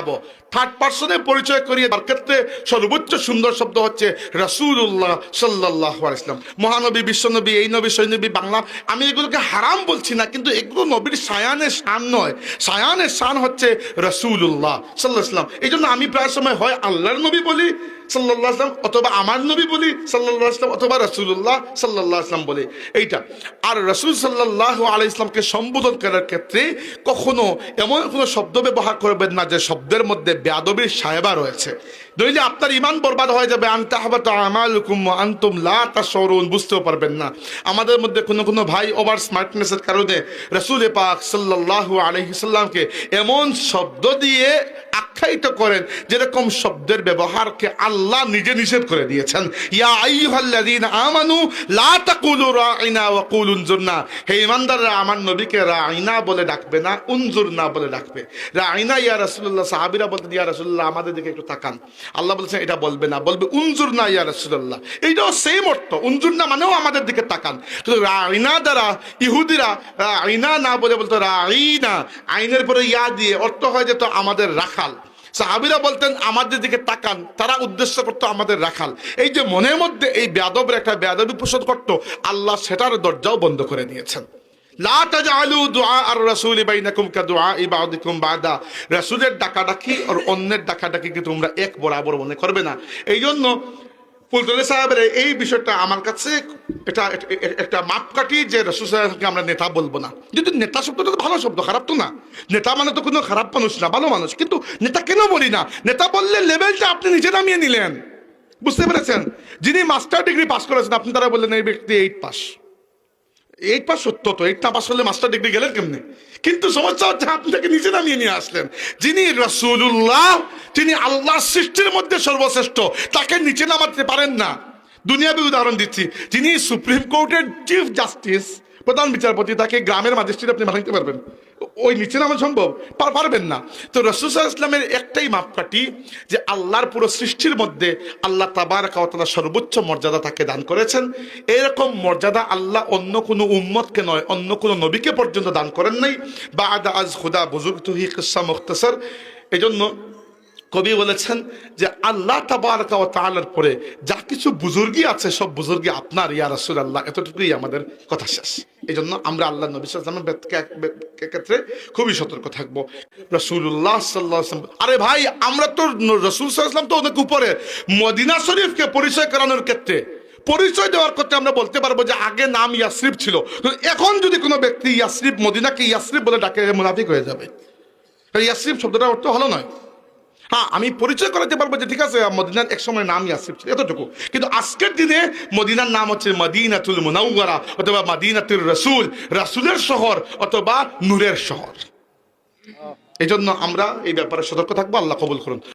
যাব। থার্ড পার্সনে পরিচয় করিয়ে তার ক্ষেত্রে সর্বোচ্চ সুন্দর শব্দ হচ্ছে রসুল্লাহ সাল্লাহ ইসলাম মহানবী, বিশ্বনবী, এই নবী সৈনবী বাংলা। আমি এগুলোকে হারাম বলছি না, কিন্তু এগুলো নবীর সায়ানের শান নয়। সায়ানের শান হচ্ছে রসুল্লাহ সাল্লাহ ইসলাম এই জন্য আমি প্রায় সময় হয় আল্লাহর নবী বলি সাল্লাহ অথবা আমার নবী বলি সাল্লাহ আসলাম অথবা রসুল্লাহ সাল্লাহ আসলাম বলি। এইটা। আর রসুল সাল্লাহ আলাই ইসলামকে সম্বোধন করার ক্ষেত্রে কখনো এমন কোনো শব্দ ব্যবহার করবেন না যে শব্দের মধ্যে বেয়াদবির সাহেবা রয়েছে। নইলে আপনার ইমান বরবাদ হয়ে যাবে। আনতে হবে তো আমাল আন্তুম লা তা সরুন বুঝতেও পারবেন না। আমাদের মধ্যে কোনো কোনো ভাই ওভার স্মার্টনেসের কারণে রসুল পাক সাল্লাহ আলহিসাল্লামকে এমন শব্দ দিয়ে আখ্যায়িত করেন যেরকম শব্দের ব্যবহারকে আল্লাহ নিজে নিষেধ করে দিয়েছেন। ইয়া আমানু, লা তাকুলু রাইনা ওয়া উনজুরনা হে ইমানদাররা আমার নবীকে রাইনা বলে ডাকবে না উনজুরনা বলে ডাকবে। রাইনা ইয়া রাসূলুল্লাহ, সাহাবীরা ইয়া রাসূলুল্লাহ, আমাদের দিকে একটু তাকান। আল্লাহ বলছেন, এটা বলবে না। বলবে উনজুরনা ইয়া রাসূলুল্লাহ। এইটাও সেম অর্থ। উনজুরনা মানেও আমাদের দিকে তাকান। কিন্তু রাইনা দ্বারা ইহুদিরা রাইনা না বলে বলতো, রাইনা, আইনের পরে ইয়া দিয়ে। অর্থ হয় যে, তো আমাদের রাখাল। সাহাবিরা বলতেন আমাদের দিকে তাকান, তারা উদ্দেশ্য করতো আমাদের রাখাল। এই যে মনের মধ্যে এই ব্যাদবের একটা বেয়াদবি পোষণ করতো, আল্লাহ সেটার দরজাও বন্ধ করে দিয়েছেন। রাসুলের ডাকাডাকি আর অন্যের ডাকাডাকিকে তোমরা এক বরাবর মনে করবে না। এই জন্য ফুলতলি সাহেবের এই বিষয়টা আমার কাছে এটা একটা মাপকাঠি যে রসুল সাহেবকে আমরা নেতা বলব না। কিন্তু নেতা শব্দটা তো ভালো শব্দ, খারাপ তো না। নেতা মানে তো কোনো খারাপ মানুষ না, ভালো মানুষ। কিন্তু নেতা কেন বলি না? নেতা বললে লেভেলটা আপনি নিজে নামিয়ে নিলেন। বুঝতে পেরেছেন? যিনি মাস্টার ডিগ্রি পাস করেছেন, আপনি তারা বললেন, এই ব্যক্তি এইট পাস এইট পাস সত্য তো এইট না পাস করলে মাস্টার ডিগ্রি গেলেন কেমনি? কিন্তু সমস্যা হচ্ছে, আপনি তাকে নিচে নামিয়ে নিয়ে আসলেন। যিনি রসুল্লাহ তিনি আল্লাহর সৃষ্টির মধ্যে সর্বশ্রেষ্ঠ। তাকে নিচে নামাতে পারেন না। দুনিয়াবি উদাহরণ দিচ্ছি। যিনি সুপ্রিম কোর্টের চিফ জাস্টিস, প্রধান বিচারপতি, তাকে গ্রামের ম্যাজিস্ট্রেট আপনি বানাইতে পারবেন। ওই নিচে নামা সম্ভব? পারবেন না। তো রসুল ইসলামের একটাই মাপকাঠি, যে আল্লাহর পুরো সৃষ্টির মধ্যে আল্লাহ তাবার কাওতালা সর্বোচ্চ মর্যাদা তাকে দান করেছেন। এরকম মর্যাদা আল্লাহ অন্য কোনো উম্মতকে নয়, অন্য কোনো নবীকে পর্যন্ত দান করেন নাই। বা আদা আজ খুদা বুজুর্গ তুহি কিসা মুখতাসার। এই জন্য কবি বলেছেন যে আল্লাহ তাআলার পরে যা কিছু বুজুর্গি আছে, সব বুজুর্গি আপনার, ইয়া রাসূল আল্লাহ এতটুকুই আমাদের কথা শেষ। এই জন্য আমরা আল্লাহ নবী ক্ষেত্রে খুবই সতর্ক থাকব। রসুল্লাহ সাল্লাহ আরে ভাই, আমরা তো রসুল সাল্লাম তো অনেক উপরে। মদিনা শরীফকে পরিচয় করানোর ক্ষেত্রে, পরিচয় দেওয়ার ক্ষেত্রে আমরা বলতে পারব যে আগে নাম ইয়াসরিফ ছিল। এখন যদি কোনো ব্যক্তি ইয়াসরিফ, মদিনাকে ইয়াসরিফ বলে ডাকে মুনাফিক হয়ে যাবে। ইয়াসরিফ শব্দটার অর্থ ভালো নয়। হ্যাঁ আমি পরিচয় করাতে পারব যে ঠিক আছে, মদিনার এক সময় নাম ইয়াসিফ ছিল, এতটুকু। কিন্তু আজকের দিনে মদিনার নাম হচ্ছে মদিনাতুল মুনাউগারা অথবা মদিনাতুল রসুল, রাসুলের শহর অথবা নূরের শহর। এই জন্য আমরা এই ব্যাপারে সতর্ক থাকব, আল্লাহ কবুল করুন।